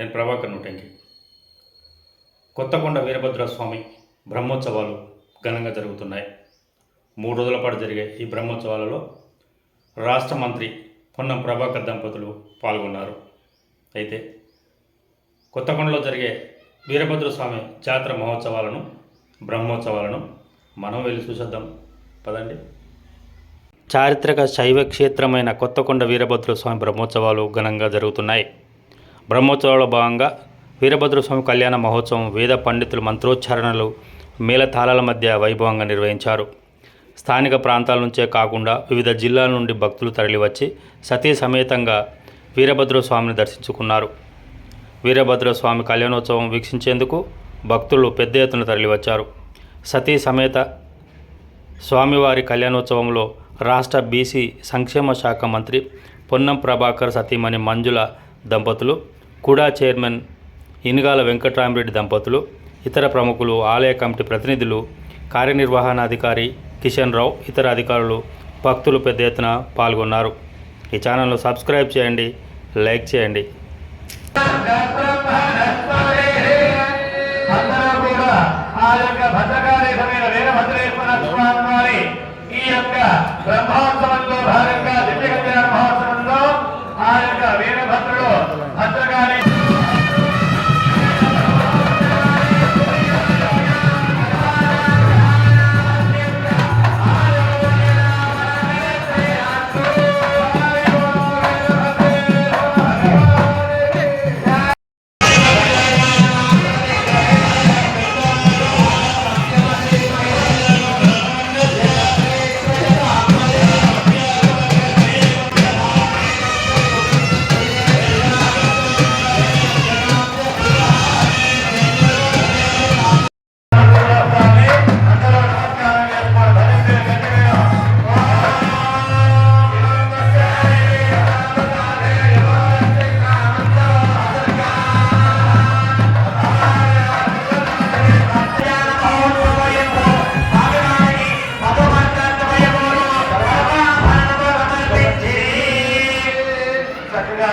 నేను ప్రభాకర్ నుటంకి. కొత్తకొండ వీరభద్ర స్వామి బ్రహ్మోత్సవాలు ఘనంగా జరుగుతున్నాయి. మూడు రోజుల పాటు జరిగే ఈ బ్రహ్మోత్సవాలలో రాష్ట్ర మంత్రి పొన్నం ప్రభాకర్ దంపతులు పాల్గొన్నారు. అయితే కొత్తకొండలో జరిగే వీరభద్ర స్వామి జాతర మహోత్సవాలను బ్రహ్మోత్సవాలను మనం వెళ్ళి చూసేద్దాం. పదండి. చారిత్రక శైవ క్షేత్రమైన కొత్తకొండ వీరభద్ర స్వామి బ్రహ్మోత్సవాలు ఘనంగా జరుగుతున్నాయి. బ్రహ్మోత్సవాల భాగంగా వీరభద్రస్వామి కళ్యాణ మహోత్సవం వేద పండితులు మంత్రోచ్చారణలు మేళతాళాల మధ్య వైభవంగా నిర్వహించారు. స్థానిక ప్రాంతాల నుంచే కాకుండా వివిధ జిల్లాల నుండి భక్తులు తరలివచ్చి సతీ సమేతంగా వీరభద్రస్వామిని దర్శించుకున్నారు. వీరభద్రస్వామి కళ్యాణోత్సవం వీక్షించేందుకు భక్తులు పెద్ద ఎత్తున తరలివచ్చారు. సతీ సమేత స్వామివారి కళ్యాణోత్సవంలో రాష్ట్ర బీసీ సంక్షేమ శాఖ మంత్రి పొన్నం ప్రభాకర్ సతీమణి మంజుల దంపతులు కుడా చైర్మన్ ఇనుగాల వెంకట్రామరెడ్డి దంపతులు ఇతర ప్రముఖులు ఆలయ కమిటీ ప్రతినిధులు కార్యనిర్వహణాధికారి కిషన్ రావు ఇతర అధికారులు భక్తులు పెద్ద ఎత్తున పాల్గొన్నారు. ఈ ఛానల్ను సబ్స్క్రైబ్ చేయండి లైక్ చేయండి.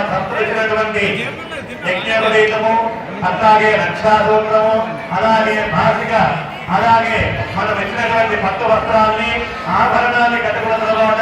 సంతరించినటువంటి యజ్ఞోపవీతము అలాగే రక్షాసూత్రము అలాగే భాషిక అలాగే మనం ఇచ్చినటువంటి పట్టు వస్త్రాన్ని ఆభరణాన్ని కట్టుకున్న తర్వాత